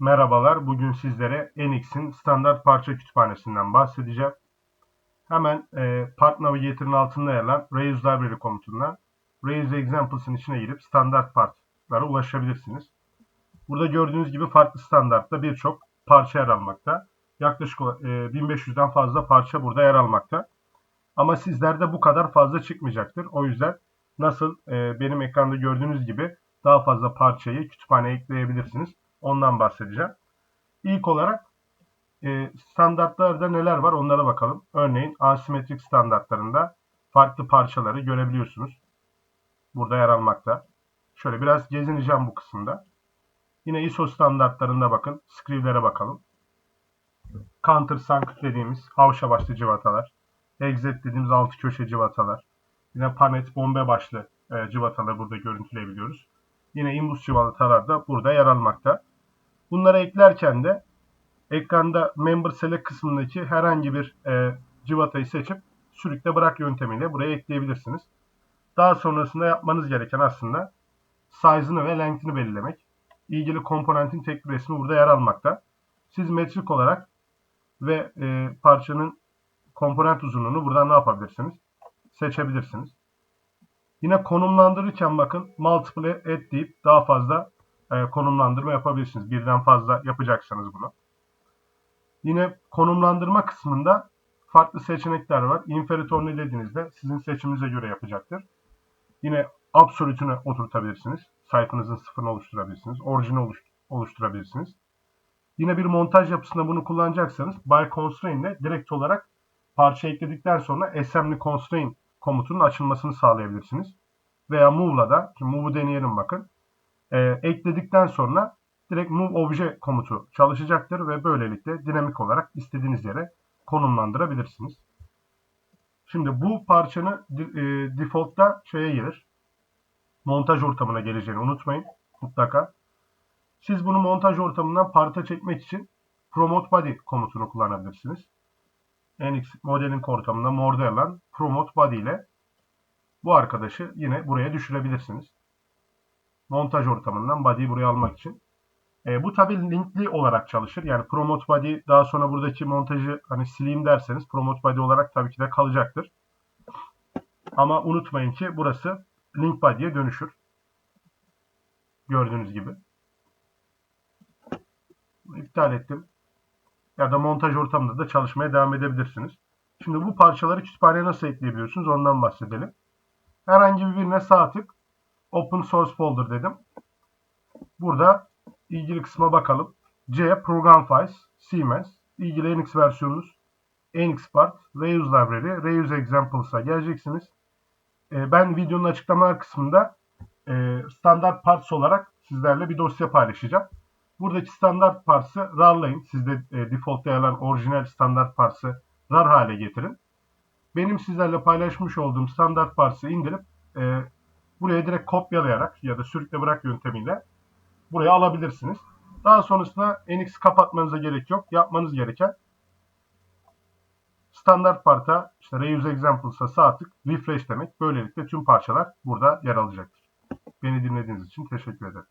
Merhabalar, bugün sizlere NX'in standart parça kütüphanesinden bahsedeceğim. Hemen e, Part Navigator'ın altında yer alan Reuse Library komutundan Reuse Examples'ın içine girip standart partlara ulaşabilirsiniz. Burada gördüğünüz gibi farklı standartta birçok parça yer almakta. Yaklaşık e, 1500'den fazla parça burada yer almakta. Ama sizlerde bu kadar fazla çıkmayacaktır. O yüzden nasıl e, benim ekranda gördüğünüz gibi daha fazla parçayı kütüphaneye ekleyebilirsiniz. Ondan bahsedeceğim. İlk olarak e, standartlarda neler var onlara bakalım. Örneğin asimetrik standartlarında farklı parçaları görebiliyorsunuz. Burada yer almakta. Şöyle biraz gezineceğim bu kısımda. Yine ISO standartlarında bakın. Scrive'lere bakalım. Countersunk dediğimiz havşa başlı civatalar. Exit dediğimiz altı köşe civatalar. Yine panet bombe başlı e, civataları burada görüntüleyebiliyoruz. Yine imbus civatalar da burada yer almakta. Bunları eklerken de ekranda Member Select kısmındaki herhangi bir e, civatayı seçip sürükle bırak yöntemiyle buraya ekleyebilirsiniz. Daha sonrasında yapmanız gereken aslında size'ını ve length'ini belirlemek. İlgili komponentin tek bir resmi burada yer almakta. Siz metrik olarak ve e, parçanın komponent uzunluğunu buradan ne yapabilirsiniz? Seçebilirsiniz. Yine konumlandırırken bakın multiple add deyip daha fazla e, konumlandırma yapabilirsiniz. Birden fazla yapacaksanız bunu. Yine konumlandırma kısmında farklı seçenekler var. Inferitörünü dediğinizde sizin seçiminize göre yapacaktır. Yine absolutünü oturtabilirsiniz. Sayfanızın sıfırını oluşturabilirsiniz. Orijini oluş oluşturabilirsiniz. Yine bir montaj yapısında bunu kullanacaksanız by constraint ile direkt olarak parça ekledikten sonra assembly constraint komutunun açılmasını sağlayabilirsiniz. Veya move'la da, ki move'u deneyelim bakın e, ekledikten sonra direkt move obje komutu çalışacaktır ve böylelikle dinamik olarak istediğiniz yere konumlandırabilirsiniz. Şimdi bu parçanın e, default'ta şeye gelir. Montaj ortamına geleceğini unutmayın mutlaka. Siz bunu montaj ortamından parça çekmek için promote body komutunu kullanabilirsiniz. NX modelin ortamında alan promote body ile bu arkadaşı yine buraya düşürebilirsiniz montaj ortamından body'yi buraya almak için. E, bu tabi linkli olarak çalışır. Yani promote body daha sonra buradaki montajı hani sileyim derseniz promote body olarak tabii ki de kalacaktır. Ama unutmayın ki burası link body'ye dönüşür. Gördüğünüz gibi. İptal ettim. Ya da montaj ortamında da çalışmaya devam edebilirsiniz. Şimdi bu parçaları kütüphaneye nasıl ekleyebiliyorsunuz ondan bahsedelim. Herhangi birine sağ tık Open Source Folder dedim. Burada ilgili kısma bakalım. C Program Files, CMS, ilgili NX versiyonunuz, NXPart, Reuse Library, Reuse Examples'a geleceksiniz. Ee, ben videonun açıklamalar kısmında e, standart parts olarak sizlerle bir dosya paylaşacağım. Buradaki standart parts'ı rarlayın. Sizde e, default yer alan orijinal standart parts'ı rar hale getirin. Benim sizlerle paylaşmış olduğum standart parts'ı indirip e, buraya direkt kopyalayarak ya da sürükle bırak yöntemiyle buraya alabilirsiniz. Daha sonrasında NX kapatmanıza gerek yok. Yapmanız gereken standart parta işte reuse examples'a sağ tık refresh demek. Böylelikle tüm parçalar burada yer alacaktır. Beni dinlediğiniz için teşekkür ederim.